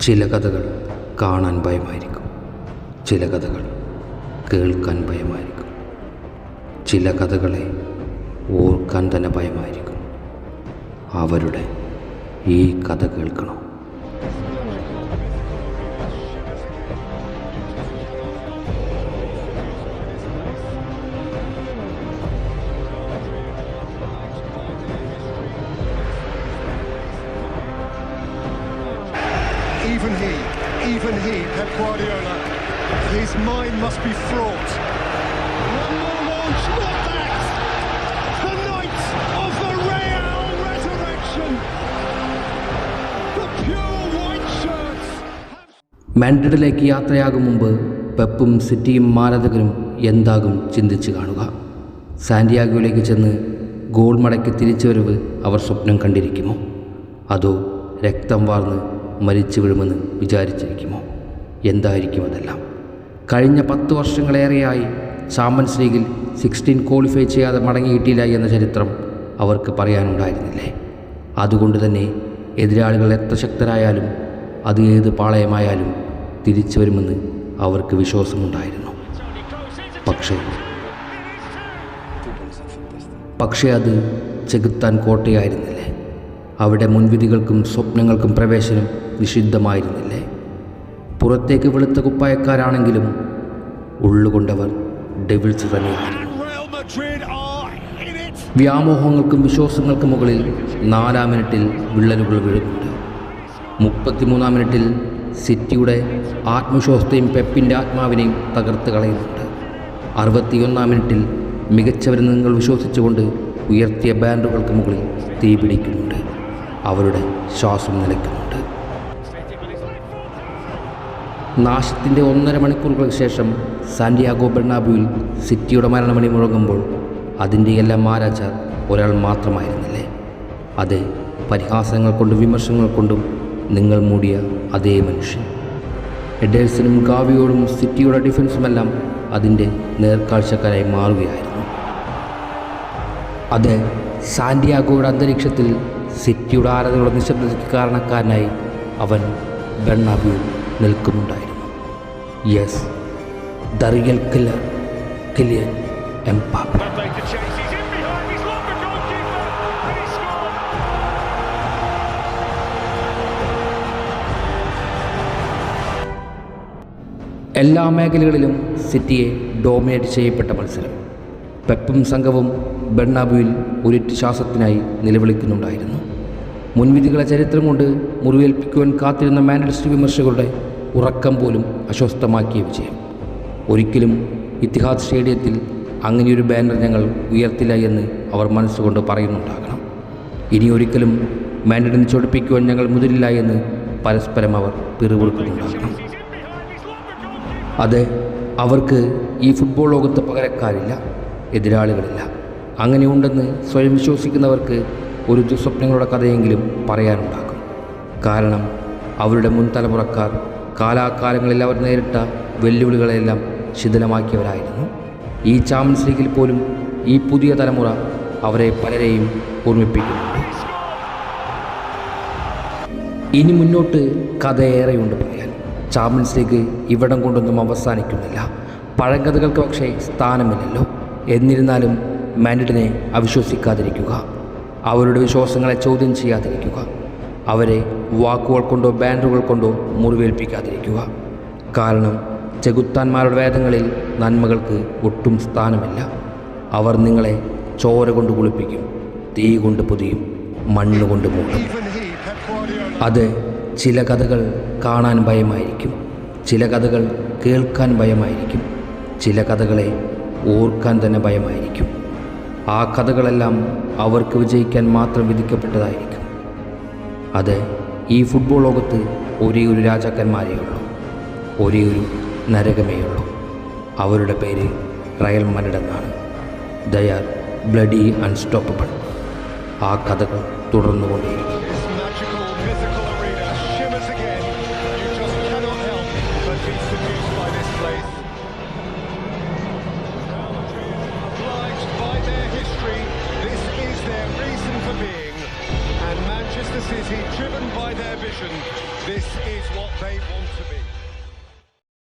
ചില കഥകൾ കാണാൻ ഭയമായിരിക്കും. ചില കഥകൾ കേൾക്കാൻ ഭയമായിരിക്കും. ചില കഥകളെ ഓർക്കാൻ തന്നെ ഭയമായിരിക്കും. അവരുടെ ഈ കഥ കേൾക്കണം? Even he, even he, Pep Guardiola, his mind must be fraught. One more launch, not that! The night of the Real resurrection! The pure white shirts! മാൻഡ്രിഡിലേക്ക് യാത്രയാകും മുമ്പ് പെപ്പും സിറ്റിയും മാരതകരും എന്താകും ചിന്തിച്ചു കാണുക സാന്റിയാഗോയിലേക്ക് ചെന്ന് ഗോൾ മടക്കി തിരിച്ചുവരവ് അവർ സ്വപ്നം കണ്ടിരിക്കുമോ അതോ രക്തം വാർന്ന് മരിച്ചു വീഴുമെന്ന് വിചാരിച്ചിരിക്കുമോ? എന്തായിരിക്കും അതെല്ലാം? കഴിഞ്ഞ പത്ത് വർഷങ്ങളേറെയായി ചാമ്പ്യൻസ് ലീഗിൽ സിക്സ്റ്റീൻ ക്വാളിഫൈ ചെയ്യാതെ മടങ്ങിയിട്ടില്ല എന്ന ചരിത്രം അവർക്ക് പറയാനുണ്ടായിരുന്നില്ലേ? അതുകൊണ്ട് തന്നെ എതിരാളികൾ എത്ര ശക്തരായാലും അത് ഏത് പാളയമായാലും തിരിച്ചു വരുമെന്ന് അവർക്ക് വിശ്വാസമുണ്ടായിരുന്നു. പക്ഷേ പക്ഷേ അത് ചെകുത്താൻ കോട്ടയായിരുന്നില്ലേ. അവിടെ മുൻവിധികൾക്കും സ്വപ്നങ്ങൾക്കും പ്രവേശനം നിഷിദ്ധമായിരുന്നില്ലേ? പുറത്തേക്ക് വെളുത്ത കുപ്പായക്കാരാണെങ്കിലും ഉള്ളുകൊണ്ടവർ ഡെവിൾസ് തന്നെയായിരുന്നു! വ്യാമോഹങ്ങൾക്കും വിശ്വാസങ്ങൾക്കും മുകളിൽ നാലാം മിനിറ്റിൽ വിള്ളലുകൾ വീഴുന്നുണ്ട്. മുപ്പത്തിമൂന്നാം മിനിറ്റിൽ സിറ്റിയുടെ ആത്മവിശ്വാസത്തെയും പെപ്പിന്റെ ആത്മാവിനെയും തകർത്ത് കളയുന്നുണ്ട്. അറുപത്തിയൊന്നാം മിനിറ്റിൽ മികച്ചവരിൽ നിങ്ങൾ വിശ്വസിച്ചുകൊണ്ട് ഉയർത്തിയ ബാൻഡുകൾക്ക് മുകളിൽ തീ പിടിക്കുന്നുണ്ട് അവരുടെ ശ്വാസം നിലയ്ക്കുന്നുണ്ട്. നാശത്തിന്റെ ഒന്നര മണിക്കൂറുകൾക്ക് ശേഷം സാന്റിയാഗോ ബെർണാബുവിൽ സിറ്റിയുടെ മരണമണി മുഴങ്ങുമ്പോൾ അതിന്റെ എല്ലാം മാരാച്ചാർ ഒരാൾ മാത്രമായിരുന്നില്ലേ? അതെ പരിഹാസങ്ങൾ കൊണ്ടും വിമർശങ്ങൾ കൊണ്ടും നിങ്ങൾ മൂടിയ അതേ മനുഷ്യൻ. എഡേഴ്സിനും ഗാവിയോടും സിറ്റിയുടെ ഡിഫൻസുമെല്ലാം അതിന്റെ നേർക്കാഴ്ചക്കാരായി മാറുകയായിരുന്നു. അത് സാന്റിയാഗോയുടെ അന്തരീക്ഷത്തിൽ സിറ്റിയുടെ ആരാധനയുടെ നിശബ്ദതയ്ക്ക് കാരണക്കാരനായി അവൻ ബെണ്ണാബിയിൽ നിൽക്കുന്നുണ്ടായിരുന്നു yes the real killer Kylian Mbappe. എല്ലാ മേഖലകളിലും സിറ്റിയെ ഡോമിനേറ്റ് ചെയ്യപ്പെട്ട മത്സരം പെപ്പും സംഘവും ബെണ്ണാബുവിൽ ഒരിറ്റ് ശ്വാസത്തിനായി നിലവിളിക്കുന്നുണ്ടായിരുന്നു. മുൻവിധികളെ ചരിത്രം കൊണ്ട് മുറിവേൽപ്പിക്കുവാൻ കാത്തിരുന്ന മാനലിസ്റ്റ് വിമർശകരുടെ ഉറക്കം പോലും അസ്വസ്ഥമാക്കിയ വിജയം. ഒരിക്കലും ഇത്തിഹാദ് സ്റ്റേഡിയത്തിൽ അങ്ങനെയൊരു ബാനർ ഞങ്ങൾ ഉയർത്തില്ല എന്ന് അവർ മനസ്സുകൊണ്ട് പറയുന്നുണ്ടാകണം. ഇനി ഒരിക്കലും മാൻഡലിനെ ചൊടിപ്പിക്കുവാൻ ഞങ്ങൾ മുതിരില്ല എന്ന് പരസ്പരം അവർ പിറുപിറുക്കുന്നുണ്ടാകണം. അതെ അവർക്ക് ഈ ഫുട്ബോൾ ലോകത്ത് പകരക്കാരില്ല. എതിരാളികളില്ല. അങ്ങനെയുണ്ടെന്ന് സ്വയം വിശ്വസിക്കുന്നവർക്ക് ഒരു ദുസ്വപ്നങ്ങളുടെ കഥയെങ്കിലും പറയാനുണ്ടാകും. കാരണം അവരുടെ മുൻ തലമുറക്കാർ കാലാകാലങ്ങളിൽ അവർ നേരിട്ട വെല്ലുവിളികളെല്ലാം ശിഥിലമാക്കിയവരായിരുന്നു. ഈ ചാമ്പ്യൻസ് ലീഗിൽ പോലും ഈ പുതിയ തലമുറ അവരെ പലരെയും ഓർമ്മിപ്പിക്കുന്നുണ്ട്. ഇനി മുന്നോട്ട് കഥയേറെയുണ്ട് പറയാൻ. ചാമ്പ്യൻസ് ലീഗ് ഇവിടം കൊണ്ടൊന്നും അവസാനിക്കുന്നില്ല. പഴങ്കഥകൾക്ക് പക്ഷേ സ്ഥാനമില്ലല്ലോ. എന്നിരുന്നാലും മാൻഡിഡിനെ അവിശ്വസിക്കാതിരിക്കുക. അവരുടെ വിശ്വാസങ്ങളെ ചോദ്യം ചെയ്യാതിരിക്കുക. അവരെ വാക്കുകൾ കൊണ്ടോ ബാനറുകൾ കൊണ്ടോ മുറിവേൽപ്പിക്കാതിരിക്കുക. കാരണം ചെകുത്താന്മാരുടെ വേദങ്ങളിൽ നന്മകൾക്ക് ഒട്ടും സ്ഥാനമില്ല. അവർ നിങ്ങളെ ചോര കൊണ്ട് കുളിപ്പിക്കും തീ കൊണ്ട് പൊതിയും മണ്ണ് കൊണ്ട് മൂടും. അത് ചില കഥകൾ കാണാൻ ഭയമായിരിക്കും. ചില കഥകൾ കേൾക്കാൻ ഭയമായിരിക്കും. ചില കഥകളെ ഓർക്കാൻ തന്നെ ഭയമായിരിക്കും. ആ കഥകളെല്ലാം അവർക്ക് വിജയിക്കാൻ മാത്രം വിധിക്കപ്പെട്ടതായിരിക്കും. അത് ഈ ഫുട്ബോൾ ലോകത്ത് ഒരേ ഒരു രാജാക്കന്മാരേ ഉള്ളൂ. ഒരേ ഒരു നരകമേ ഉള്ളൂ. അവരുടെ പേര് റയൽ മരഡ് എന്നാണ്. They're bloody unstoppable. ആ കഥകൾ തുടർന്നുകൊണ്ടേയിരിക്കും. This is what they want to be.